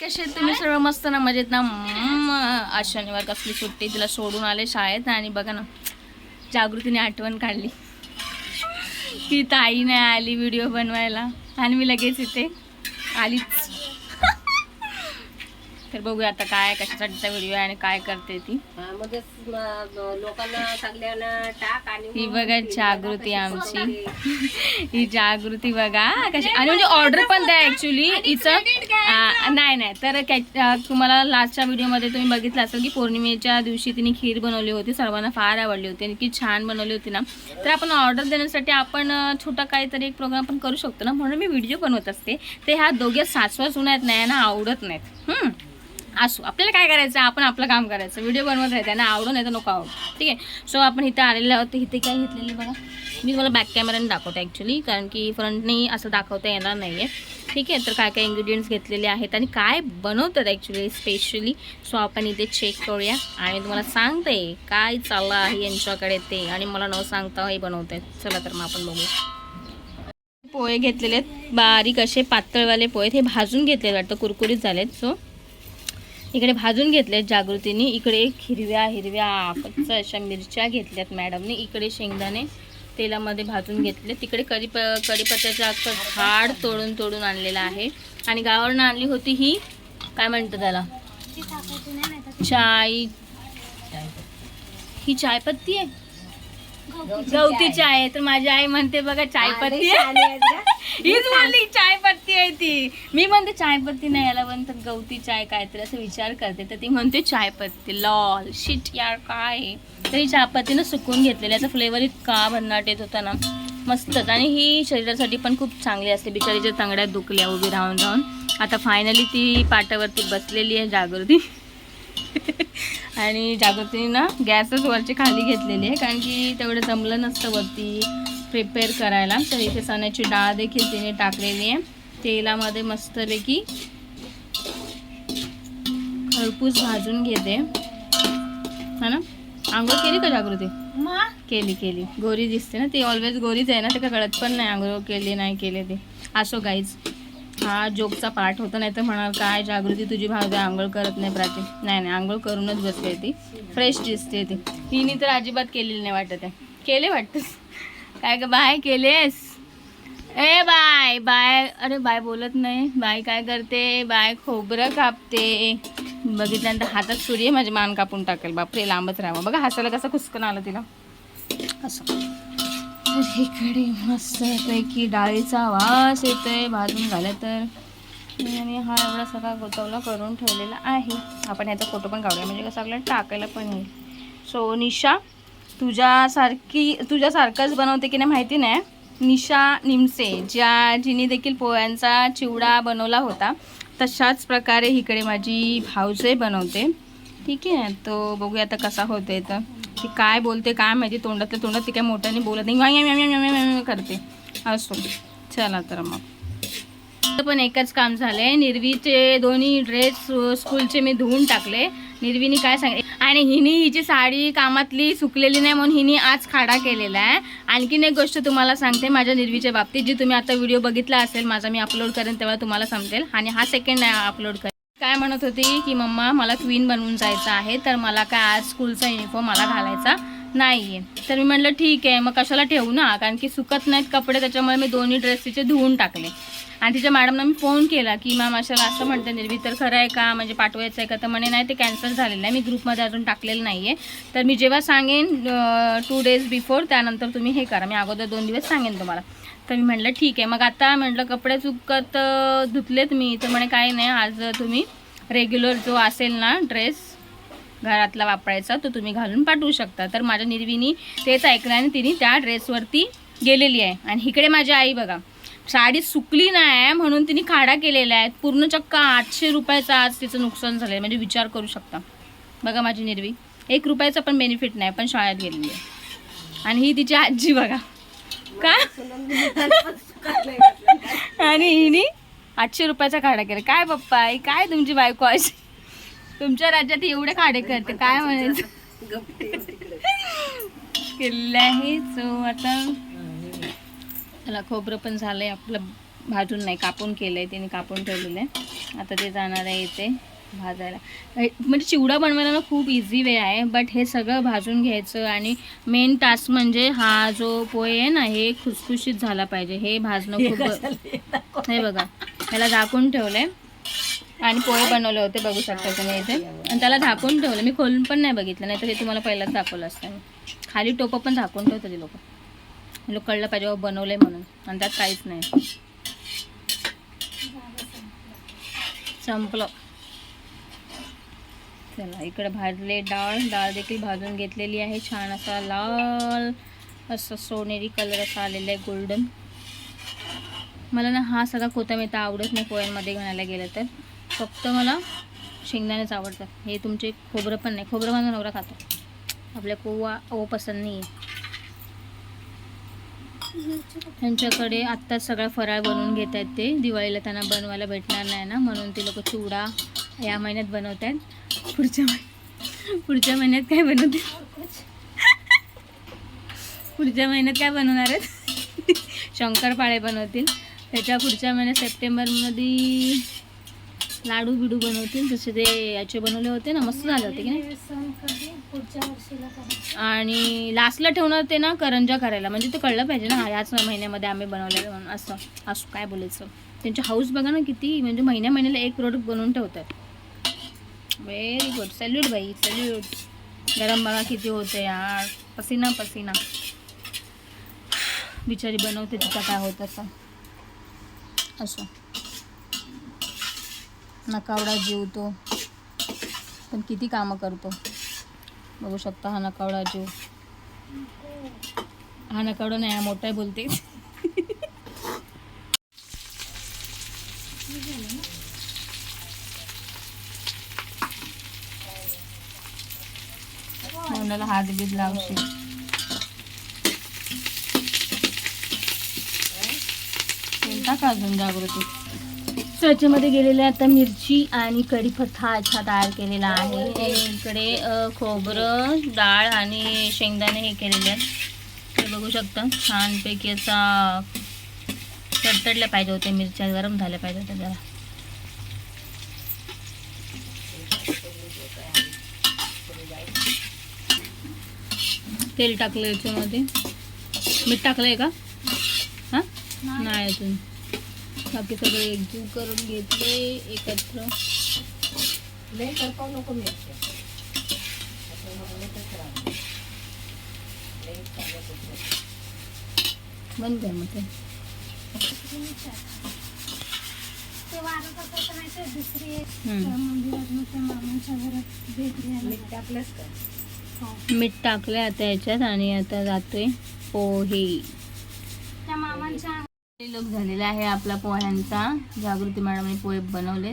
कसे तुम्ही? सर्व मस्त ना मजेत ना? आज शनिवार कसली सुट्टी? तिला सोडून आले शाळेत आणि बघा ना जागृतीने आठवण काढली. की ताई नाही आली व्हिडिओ बनवायला. आणि मी लगेच इथे आलीच. तर बघूया आता काय कशासाठीचा व्हिडिओ आहे आणि काय करते ती. हा, मग म- लोकांना सगळ्यांना टाक आणि ही बघा जागृती आमची. ही जागृती बघा. कशी आणि म्हणजे ऑर्डर पण द्या ऍक्च्युली हिचं आ, नाही नाही. तर तुम्हाला लास्टच्या व्हिडिओमध्ये तुम्ही बघितलं असेल की पौर्णिमेच्या दिवशी तिने खीर बनवली होती. सर्वांना फार आवडली होती आणि की छान बनवली होती ना. तर आपण ऑर्डर देण्यासाठी आपण छोटा काहीतरी एक प्रोग्राम पण करू शकतो ना. म्हणून मी व्हिडिओ बनवत असते. ते ह्या दोघे सासवा सुना आहेत नाही ना आवडत नाहीत. हम्म. असू. आपल्याला काय करायचं? आपण आपलं काम करायचं. व्हिडिओ बनवत आहे त्यांना आवडून नाही तर नको आवड. ठीक आहे? सो आपण इथे आलेले आहोत. इथे काय घेतलेली बघा? मी तुम्हाला बॅक कॅमेराने दाखवते ॲक्च्युली कारण की फ्रंटनी असं दाखवता येणार नाही आहे ठीक आहे? तर काय काय इन्ग्रेडियंट्स घेतलेले आहेत आणि काय बनवतात ॲक्च्युली स्पेशली सो आपण इथे चेक करूया. आणि तुम्हाला सांगते काय चाललं आहे यांच्याकडे ते. आणि मला न सांगता हे बनवत. आहेत चला तर मग आपण बघू पोहे घेतलेले आहेत. बारीक असे पातळवाले पोहे हे भाजून घेतलेले वाटतं कुरकुरीत झालेत. सो इकडे भाजून घेतलेत जागृतीने. इकडे हिरव्या हिरव्या कच्च अशा मिरच्या घेतल्यात मॅडमने. इकडे शेंगदाणे तेलामध्ये भाजून घेतले तिकडे कढी प कढीपत्त्याचं झाड तोडून तोडून आणलेलं आहे. आणि गावावरनं आणली होती ही काय म्हणतं त्याला? चाय. ही चायपत्ती आहे? गवती चाय. आहे. तर माझी आई म्हणते बघा चायपत्ती आहे. हीच छान चाय पत्ती हीच म्हणली आहे ती. मी म्हणते चायपत्ती नाही याला म्हणतात गवती चाय काहीतरी असं विचार करते. तर ती म्हणते चायपत्ती लॉल. शिट यार काय आहे? तर ही सुकून घेतलेली याचा फ्लेवर इतका भन्नाट येत होता ना. मस्तच आणि ही शरीरासाठी पण खूप चांगली असते. बिचारीच्या तंगड्यात दुखल्या उभी राहून राहून. आता फायनली ती पाटावरती बसलेली आहे जागृती. आणि जागृतीने ना गॅसच वरची खाली घेतलेली आहे. कारण की तेवढं जमलं नसतं वरती. प्रिपेअर करायला. तर इथे चण्याची डाळ देखील तिने टाकलेली आहे. तेलामध्ये मस्तपैकी खरपूस भाजून घेते. हा ना? आंघोळ केली का जागृती? केली केली. गोरी दिसते ना ती. ऑलवेज गोरीच आहे ना ते काय कळत पण नाही आंघोळ केली नाही केले ते. असो गाईज हा जोकचा पार्ट होता नाही तर म्हणाल काय जागृती तुझी भावते आंघोळ करत नाही प्राची. नाही नाही आंघोळ करूनच बसली ती. फ्रेश दिसते ती. हिने तर अजिबात केलेली नाही वाटत आहे. केले वाटतं काय ग बाय केलेस? ए बाय बाय. अरे बाय बोलत नाही. बाय काय करते? बाय खोबरं कापते. बघितल्यानंतर हातात सूर्य आहे माझी मान कापून टाकेल. बापरे लांबच राहावं. बघा हसायला कसं खुसकन आलं तिला. असं. इकडे मस्त पैकी डाळीचा वास येतोय. भाजून झालं तर. आणि हा एवढा सगळा गोतवला करून ठेवलेला आहे. आपण याचा फोटो पण काढूया. म्हणजे कसं आपल्याला टाकायला पण येईल. सो निशा तुझ्यासारखी तुझ्यासारखंच बनवते की नाही माहिती नाही. निशा निमसे ज्या जिने देखील पोह्यांचा चिवडा बनवला होता तशाच प्रकारे इकडे माझी भाऊजे बनवते. ठीक आहे तो बघूया आता कसा होतोय तर. ती काय बोलते काय माहिती तोंडातल्या तोंडात ती काय मोठ्याने बोलत नाही. करते. असो. चला तर मग. पण एकच काम झालंय. निर्वीचे दोन्ही ड्रेस स्कूलचे मी धुवून टाकले. निर्वीनी काय सांग आणि हिनी हिची साडी कामातली सुकलेली नाही म्हणून हिनी आज खाडा केलेला आहे. आणखीन एक गोष्ट तुम्हाला सांगते माझ्या निर्वीच्या बाबतीत. जी तुम्ही आता व्हिडिओ बघितला असेल माझा मी अपलोड करेन तेव्हा तुम्हाला समजेल. आणि हा सेकंड आहे अपलोड करेन. काय म्हणत होती की मम्मा मला क्वीन बनवून जायचं आहे तर मला काय आज स्कूलचा युनिफॉर्म मला घालायचा. नाही आहे तर मी म्हटलं ठीक आहे मग कशाला ठेवू ना? कारण की सुकत नाहीत कपडे त्याच्यामुळे मी दोन्ही ड्रेस तिचे धुवून टाकले. आणि तिच्या मॅडमना मी फोन केला की मॅम अशाला असं म्हणते निर्वी तर खरं आहे का? म्हणजे पाठवायचं आहे का? तर म्हणे नाही ते कॅन्सल झालेलं आहे मी ग्रुपमध्ये अजून टाकलेलं नाही आहे तर मी जेव्हा सांगेन टू डेज बिफोर त्यानंतर तुम्ही हे करा. मी अगोदर दोन दिवस सांगेन तुम्हाला. तर मी म्हटलं ठीक आहे. मग आता म्हटलं कपडे चुकत धुतलेत मी. तर म्हणे काही नाही. आज तुम्ही रेग्युलर जो असेल ना ड्रेस घरातला वापरायचा तो तुम्ही घालून पाठवू शकता. तर माझ्या निर्विनी तेच ऐकलं आणि तिने त्या ड्रेसवरती गेलेली आहे. आणि इकडे माझी आई बघा साडी सुकली नाही म्हणून तिने खाडा केलेला आहे. पूर्ण चक्क आठशे रुपयाचा आज तिचं नुकसान झालं आहे म्हणजे विचार करू शकता. बघा माझी निर्वी एक रुपयाचा पण बेनिफिट नाही पण शाळेत गेलेली आहे. आणि ही तिची आजी बघा. का? आणि हिने आठशे रुपयाचा खाडा केला. काय पप्पा आई काय तुमची बायको अशी? तुमच्या राज्यात एवढे खाडे करते काय म्हणायचं. केलेलं आहे सो आता त्याला खोबरं पण झालंय आपलं भाजून नाही कापून केलं आहे तिने कापून ठेवलेलं आहे. आता ते जाणार आहे इथे भाजायला. म्हणजे चिवडा बनवायला ना खूप इझी वे आहे बट हे सगळं भाजून घ्यायचं आणि मेन टास्क म्हणजे हा जो पोहे आहे ना हे खुसखुशीत झाला पाहिजे. हे भाजणं खूप हे बघा ह्याला झाकून ठेवलंय. आणि पोहे बनवले होते बघू शकता तुम्ही इथे. आणि त्याला झाकून ठेवलं. मी खोलून पण नाही बघितलं नाही तर हे तुम्हाला पहिलाच दाखवलं असतं खाली टोपं पण झाकून ठेवतं ते लोक. लोक कळलं पाहिजे बाबा बनवलंय म्हणून. आणि त्यात काहीच नाही. संपलं. चला इकडे भाजले डाळ. डाळ देखील भाजून घेतलेली आहे. छान असा लाल असं सोनेरी कलर असा आलेला आहे गोल्डन मला ना हा सगळा कोथमेता तर आवडत नाही पोह्यांमध्ये घालायला गेलं तर. फक्त मला शेंगदाणेच आवडतात. हे तुमचे खोबरं पण नाही. खोबरं माझा नवरा खातो. आपल्या कोवा ओ पसंत नाही आहे त्यांच्याकडे आत्ताच सगळा फराळ बनवून घेत आहेत ते. दिवाळीला त्यांना बनवायला भेटणार नाही ना म्हणून ते लोक चिवडा या महिन्यात बनवत आहेत पुढच्या महि- पुढच्या महिन्यात काय बनवतील? पुढच्या महिन्यात काय बनवणार आहेत? शंकरपाळे बनवतील. त्याच्या पुढच्या महिन्यात सप्टेंबरमध्ये लाडू बिडू बनवतील जसे ते याचे बनवले होते ना मस्त झाले होते की नाही? आणि लास्टला ठेवणार ते ना करंजा करायला. म्हणजे ते कळलं पाहिजे ना याच महिन्यामध्ये आम्ही बनवलेलं म्हणून असं. असं काय बोलायचं? त्यांचे हाऊस बघा ना किती म्हणजे महिन्या महिन्याला एक प्रोडक्ट बनवून ठेवतात. व्हेरी गुड सॅल्यूट बाई सॅल्यूट गरम बघा किती होते यार. पसीना पसीना. बिचारी बनवते तिचा काय होत असं. असं. नकावडा जीवतो. पण किती कामं करतो. बघू शकता हा नकावडा जीव. हा नकावडा नाही हा मोठा आहे बोलते तोंडाला हात बीत लावशील. का अजून जागृती? So, याच्यामध्ये गेलेले आता मिरची आणि कढीपत्ता अच्छा तयार केलेला आहे. आणि इकडे खोबरं डाळ आणि शेंगदाणे हे केलेले आहेत. ते बघू शकता छानपैकी असा तडतडल्या पाहिजे होते मिरच्या गरम झाल्या पाहिजे होत्या जरा. तेल टाकलं याच्यामध्ये. मीठ टाकलं आहे का? हां? नाही अजून. बाकी सगळे एकजीव करून घेतले एकत्र. लय करपाव नको बंद कर मग ते. मीठ टाकलंच का मीठ आता याच्यात आणि आता जातोय पोहे. लोक झालेला आहे आपला पोह्यांचा. जागृती मॅडमने पोहे बनवले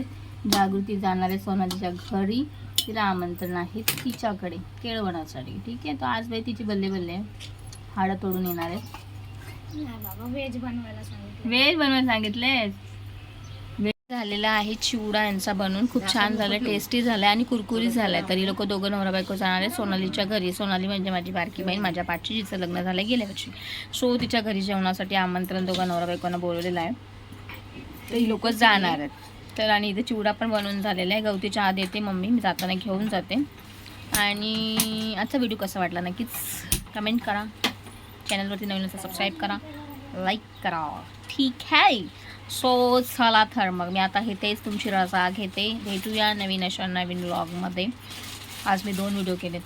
जागृती जाणार सोनालीच्या घरी. तिला आमंत्रण आहे तिच्याकडे. केळवणासाठी. ठीक आहे? तर आज बाई तिची बल्ले बल्ले. हाडं तोडून येणार आहे व्हेज बनवायला सांगितलं वेज बनवायला सांगितले वेज झालेला आहे. चिवडा यांचा बनवून खूप छान झालं टेस्टी झालाय आणि कुरकुरीत झालाय. तरी लोक दोघं नवरा बायको जाणार आहे सोनालीच्या घरी सोनाली म्हणजे माझी बारकी बहीण माझ्या पाठची जिचं लग्न झालं गेल्या वर्षी. सो तिच्या घरी जेवणासाठी आमंत्रण दोघं नवरा बायकोंना बोलवलेलं आहे. तर लोक जाणार आहेत. तर आणि इथे चिवडा पण बनवून झालेला आहे. गवती चहा देते मम्मी मी जाताना घेऊन जाते. आणि आजचा व्हिडिओ कसा वाटला नक्कीच कमेंट करा. चॅनलवरती नवीन असं सबस्क्राईब करा. लाईक करा. ठीक आहे. सो चला तर मग मी आता हे तेच तुमची रजा घेते. भेटूया नवीन अशा नवीन व्लॉगमध्ये आज मी दोन व्हिडिओ केलेत.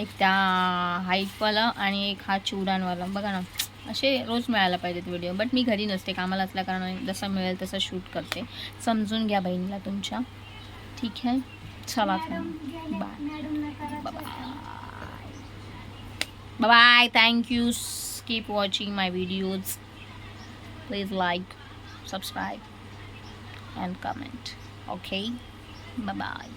एक त्या हाईटवाला आणि एक हा चिवडांवाला बघा ना असे रोज मिळायला पाहिजेत व्हिडिओ बट मी घरी नसते कामाला असल्या कारणाने जसं मिळेल तसं शूट करते. समजून घ्या बहिणीला तुमच्या. ठीक आहे? चला तर bye Bye. Bye. Keep watching my videos please like Subscribe, and comment. Okay. Bye bye.